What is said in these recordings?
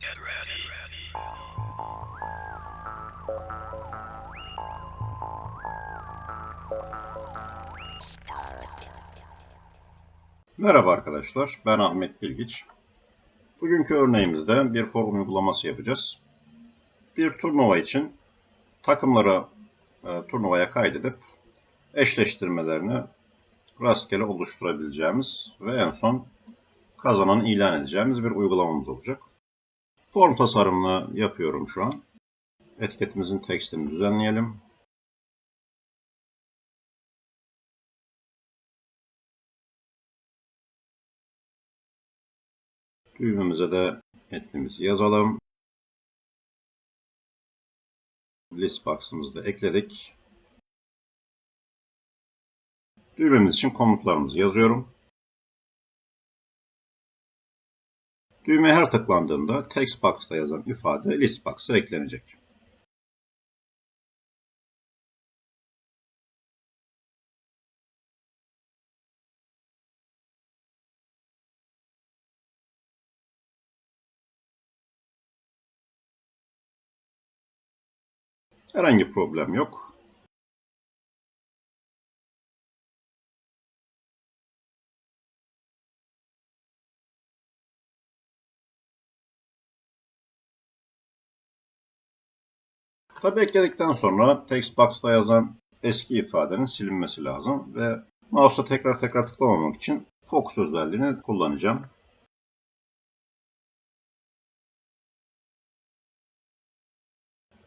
Get ready. Merhaba arkadaşlar, ben Ahmet Bilgiç. Bugünkü örneğimizde bir forum uygulaması yapacağız. Bir turnuva için takımları e, turnuvaya kaydedip eşleştirmelerini rastgele oluşturabileceğimiz ve en son kazanan ilan edeceğimiz bir uygulamamız olacak. Form tasarımını yapıyorum şu an. Etiketimizin tekstini düzenleyelim. Düğmemize de metnimizi yazalım. List box'ımızı da ekledik. Düğmemiz için komutlarımızı yazıyorum. Düğme her tıklandığında text box'ta yazan ifade list box'a eklenecek. Herhangi problem yok. Tabi ekledikten sonra text box'ta yazan eski ifadenin silinmesi lazım ve mouse'a tekrar tekrar tıklamamak için focus özelliğini kullanacağım.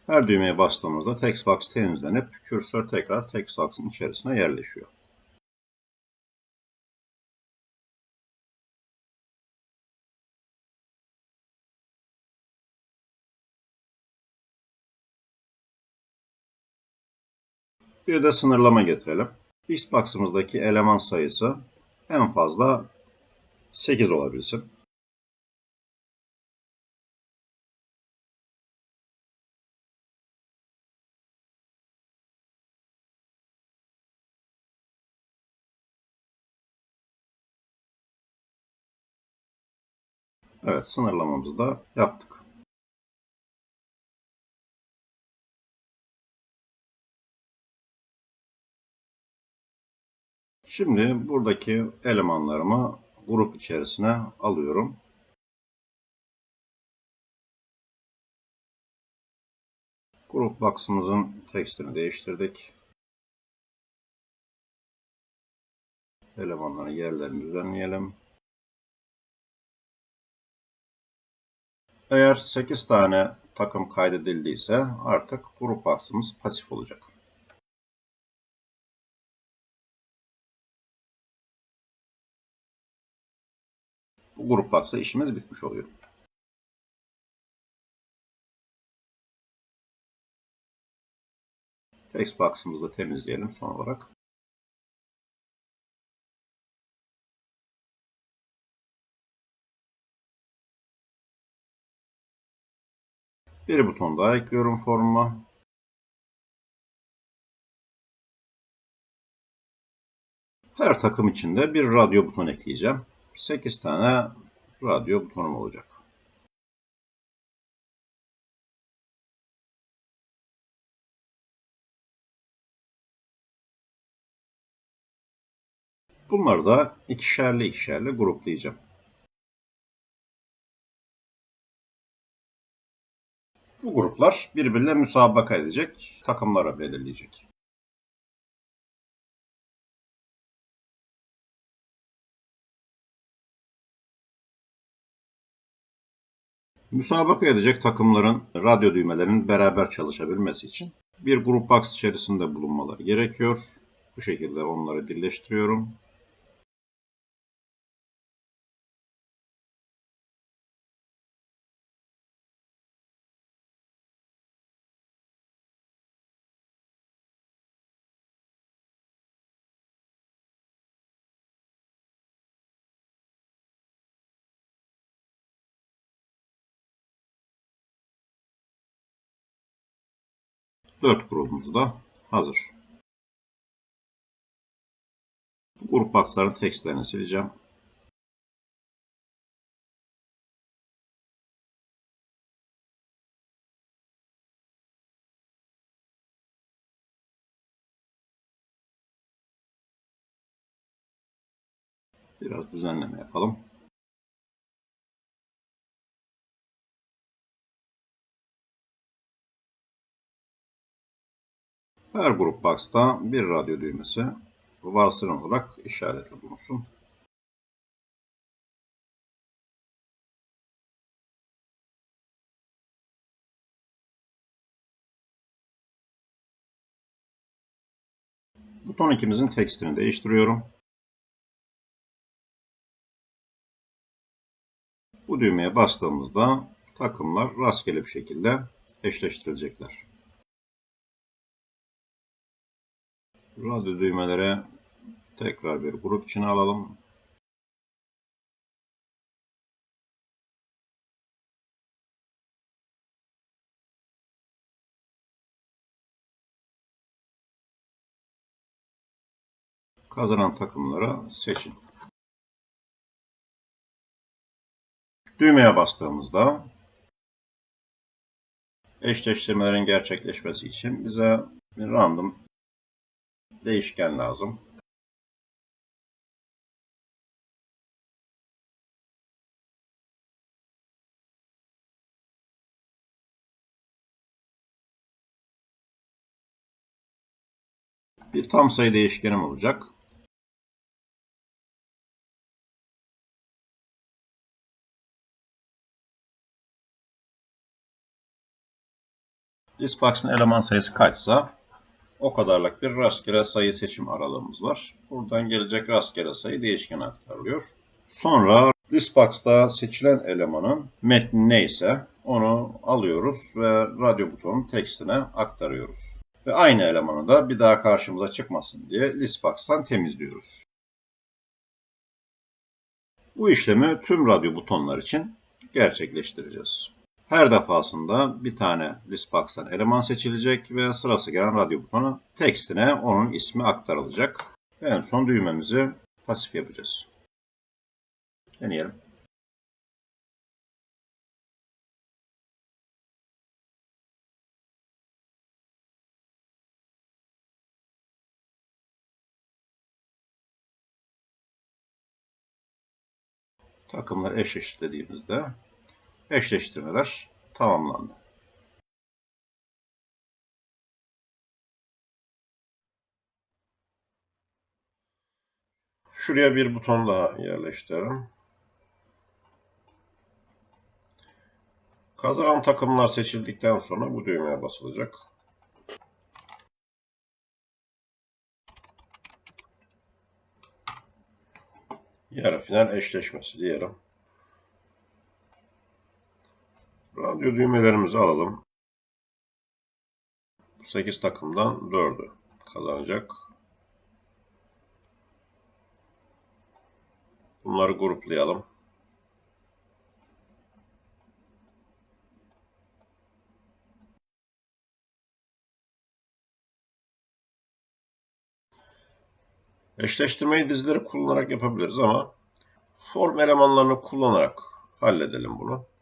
Her düğmeye bastığımızda text box temizlenip kürsör tekrar text box'ın içerisine yerleşiyor. Bir de sınırlama getirelim. Xbox'ımızdaki eleman sayısı en fazla 8 olabilsin. Evet, sınırlamamızı da yaptık. Şimdi buradaki elemanlarımı grup içerisine alıyorum. Grup box'ımızın tekstini değiştirdik. Elemanların yerlerini düzenleyelim. Eğer 8 tane takım kaydedildiyse artık grup box'ımız pasif olacak. Grup box'ta işimiz bitmiş oluyor. Text box'ımızı da temizleyelim son olarak. Bir buton daha ekliyorum formuma. Her takım içinde bir radyo buton ekleyeceğim. 8 tane radyo butonum olacak. Bunları da ikişerli ikişerli gruplayacağım. Bu gruplar birbirine müsabaka edecek, takımlara belirleyecek. Müsabaka edecek takımların radyo düğmelerinin beraber çalışabilmesi için bir grup box içerisinde bulunmaları gerekiyor. Bu şekilde onları birleştiriyorum. 4 grubumuz da hazır. Grup box'ların tekstlerini sileceğim. Biraz düzenleme yapalım. Her grup box'ta bir radyo düğmesi varsayılan olarak işaretli bulunsun. Buton ikimizin tekstini değiştiriyorum. Bu düğmeye bastığımızda takımlar rastgele bir şekilde eşleştirilecekler. Radyo düğmelere tekrar bir grup içine alalım. Kazanan takımları seçin. Düğmeye bastığımızda eşleştirmelerin gerçekleşmesi için bize bir random değişken lazım. Bir tam sayı değişkenim olacak. Listbox'ın eleman sayısı kaçsa o kadarlık bir rastgele sayı seçim aralığımız var. Buradan gelecek rastgele sayı değişkene aktarılıyor. Sonra listbox'ta seçilen elemanın metni neyse onu alıyoruz ve radyo butonun tekstine aktarıyoruz. Ve aynı elemanı da bir daha karşımıza çıkmasın diye listbox'tan temizliyoruz. Bu işlemi tüm radyo butonlar için gerçekleştireceğiz. Her defasında bir tane listbox'tan eleman seçilecek ve sırası gelen radyo butonu tekstine onun ismi aktarılacak. Ve en son düğmemizi pasif yapacağız. Deneyelim. Takımları eşleştirdiğimizde eşleştirmeler tamamlandı. Şuraya bir buton daha yerleştirelim. Kazanan takımlar seçildikten sonra bu düğmeye basılacak. Yarı final eşleşmesi diyelim. Radyo düğmelerimizi alalım. 8 takımdan 4'ü kazanacak. Bunları gruplayalım. Eşleştirmeyi dizileri kullanarak yapabiliriz ama form elemanlarını kullanarak halledelim bunu.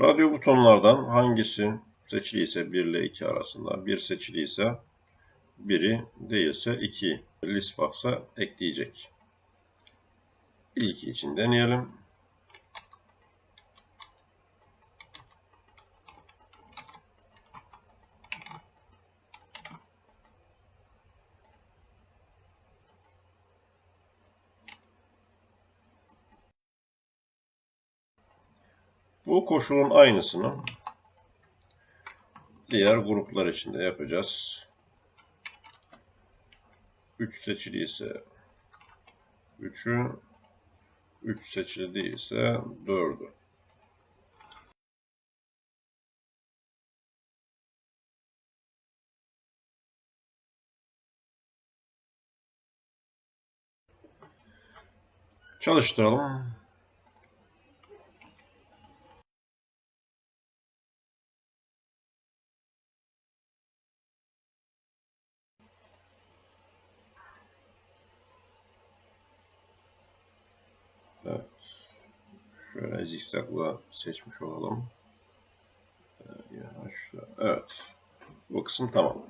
Radyo butonlardan hangisi seçiliyse 1 ile 2 arasında, 1 seçiliyse 1'i değilse 2 listbox'a ekleyecek. İlki için deneyelim. Bu koşulun aynısını diğer gruplar içinde yapacağız. 3 seçili ise 3'ü 3 seçili değilse 4'ü. Çalıştıralım. Evet. Şöyle zikzakla seçmiş olalım. Yavaşla. Evet. Bu kısım tamam.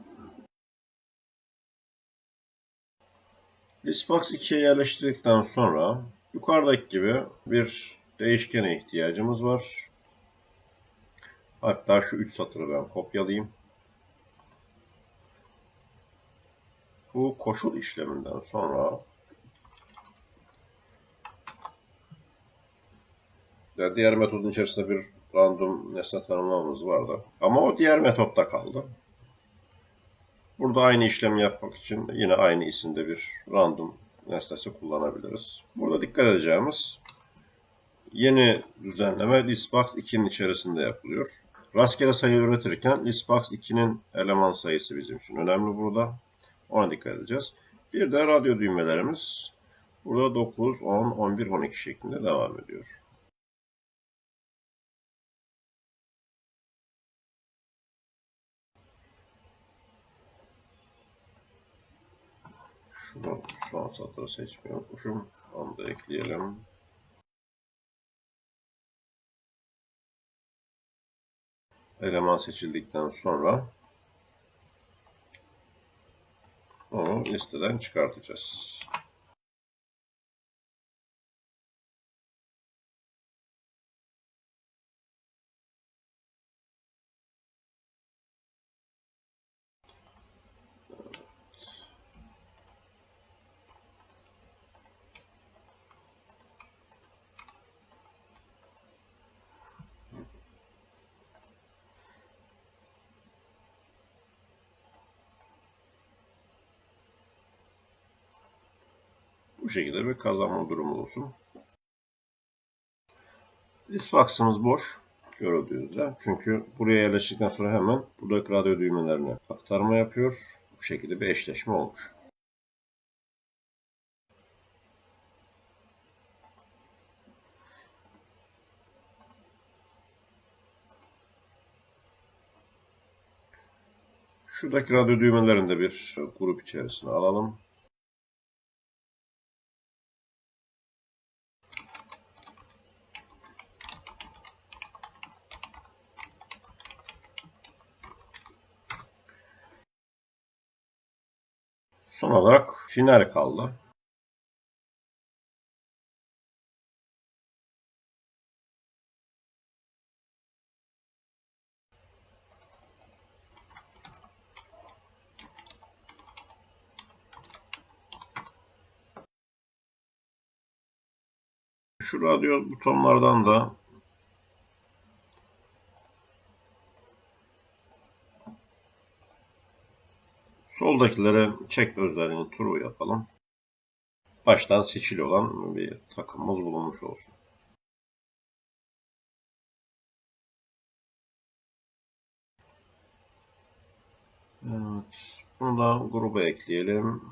Listbox 2'ye yerleştirdikten sonra yukarıdaki gibi bir değişkene ihtiyacımız var. Hatta şu 3 satırı ben kopyalayayım. Bu koşul işleminden sonra ya diğer metodun içerisinde bir random nesne tanımlamamız vardı. Ama o diğer metotta kaldı. Burada aynı işlemi yapmak için yine aynı isimde bir random nesnesi kullanabiliriz. Burada dikkat edeceğimiz yeni düzenleme listbox 2'nin içerisinde yapılıyor. Rastgele sayı üretirken listbox 2'nin eleman sayısı bizim için önemli burada. Ona dikkat edeceğiz. Bir de radyo düğmelerimiz burada 9, 10, 11, 12 şeklinde devam ediyor. Şunu son satırı seçmiyormuşum. Onu da ekleyelim. Eleman seçildikten sonra onu listeden çıkartacağız. Bu şekilde bir kazanma durumu olsun. Listbox'ımız boş görüldüğü üzere. Çünkü buraya yerleştikten sonra hemen buradaki radyo düğmelerine aktarma yapıyor. Bu şekilde bir eşleşme olmuş. Şuradaki radyo düğmelerini de bir grup içerisine alalım. Son olarak final kaldı. Şu radyo butonlardan da Soldakilere check özelliğini true yapalım. Baştan seçili olan bir takımımız bulunmuş olsun. Evet. Bunu da gruba ekleyelim.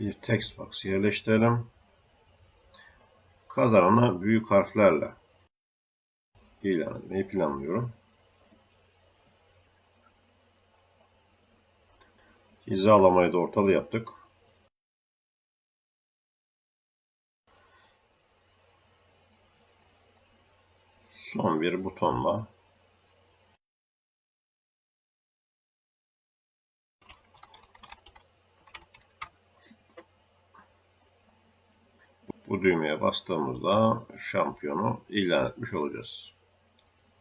Bir text box yerleştirelim. Kazananı büyük harflerle ilan etmeyi planlıyorum. Hizalamayı da ortalı yaptık. Son bir butonla bu düğmeye bastığımızda şampiyonu ilan etmiş olacağız.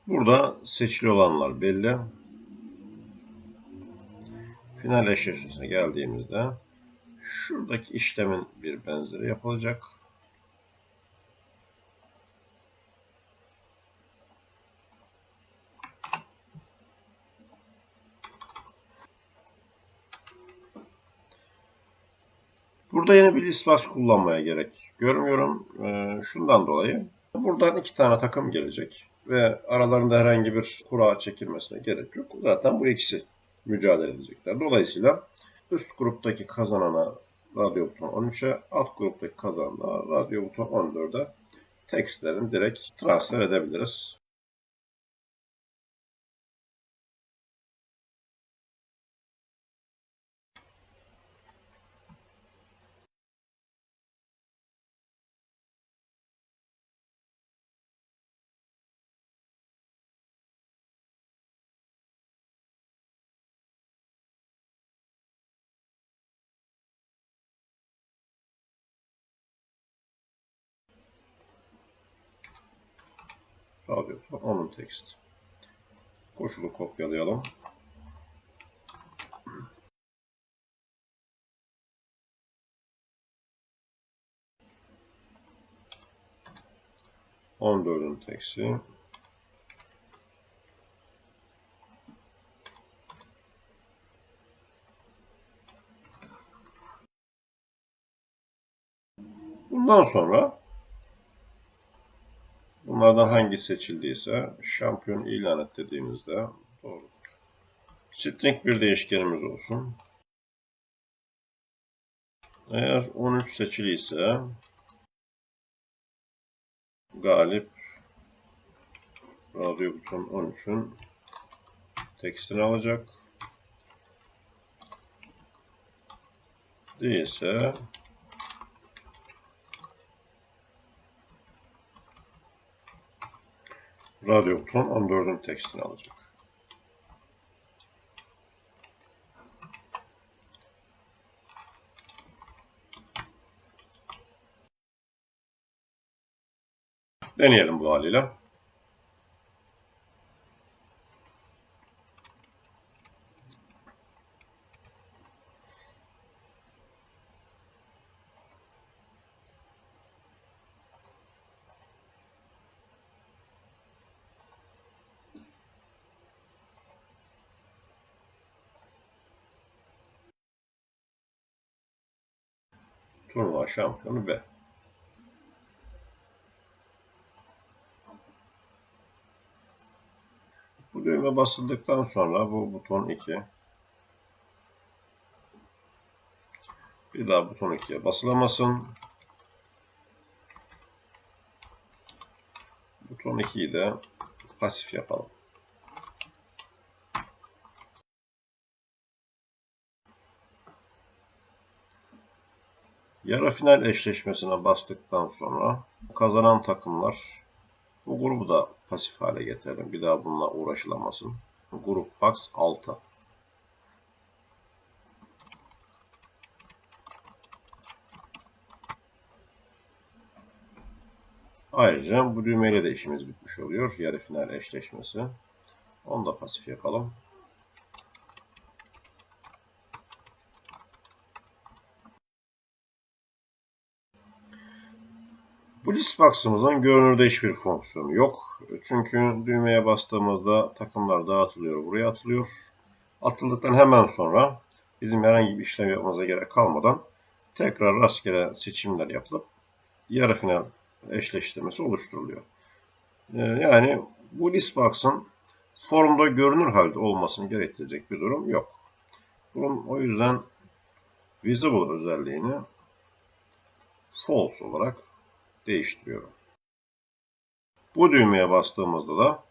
Burada seçili olanlar belli. Final eşleşmesine geldiğimizde şuradaki işlemin bir benzeri yapılacak. Burada yine bir listbox kullanmaya gerek görmüyorum. Ee, şundan dolayı buradan iki tane takım gelecek ve aralarında herhangi bir kura çekilmesine gerek yok. Zaten bu ikisi mücadele edecekler. Dolayısıyla üst gruptaki kazanana radyo buton 13'e, alt gruptaki kazanana radyo buton 14'e tekstlerin direkt transfer edebiliriz. Radyo buton onun tekst. Koşulu kopyalayalım. On dördün teksti. Bundan sonra bunlardan hangi seçildiyse şampiyon ilan et dediğimizde doğru. String bir değişkenimiz olsun. Eğer 13 seçiliyse galip radyo buton 13'ün tekstini alacak. Değilse radyo buton 14'ün tekstini alacak. Deneyelim bu haliyle. Turnuva şampiyonu B. Bu düğme basıldıktan sonra bu buton 2. Bir daha buton 2'ye basılamasın. Buton 2'yi de pasif yapalım. Yarı final eşleşmesine bastıktan sonra kazanan takımlar bu grubu da pasif hale getirelim. Bir daha bununla uğraşılamasın. Grup Pax 6. Ayrıca bu düğmeyle de işimiz bitmiş oluyor. Yarı final eşleşmesi. Onu da pasif yapalım. Bu list box'ımızın görünürde hiçbir fonksiyonu yok. Çünkü düğmeye bastığımızda takımlar dağıtılıyor, buraya atılıyor. Atıldıktan hemen sonra bizim herhangi bir işlem yapmamıza gerek kalmadan tekrar rastgele seçimler yapılıp yarı final eşleştirmesi oluşturuluyor. Ee, yani bu list box'ın formda görünür halde olmasını gerektirecek bir durum yok. Bunun o yüzden visible özelliğini false olarak değiştiriyorum. Bu düğmeye bastığımızda da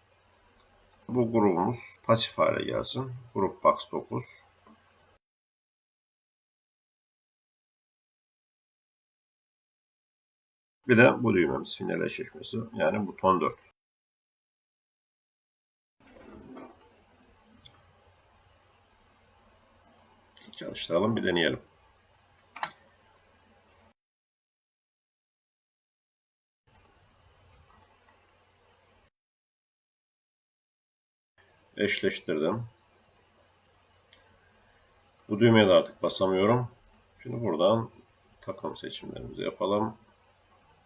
bu grubumuz pasif hale gelsin. Grup box 9. Bir de bu düğmemiz final eşleşmesi yani buton 4. Çalıştıralım bir deneyelim. Eşleştirdim. Bu düğmeye de artık basamıyorum. Şimdi buradan takım seçimlerimizi yapalım.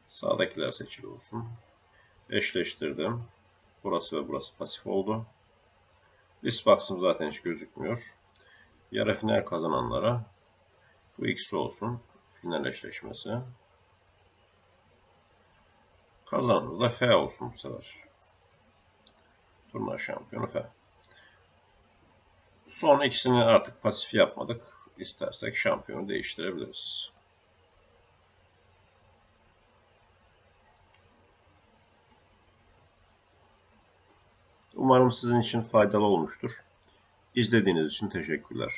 Sağdakiler seçili olsun. Eşleştirdim. Burası ve burası pasif oldu. Listbox'ım zaten hiç gözükmüyor. Yarı final kazananlara bu ikisi olsun. Final eşleşmesi. Kazanımız da F olsun bu sefer. Turnuva şampiyonu F. Son ikisini artık pasif yapmadık. İstersek şampiyonu değiştirebiliriz. Umarım sizin için faydalı olmuştur. İzlediğiniz için teşekkürler.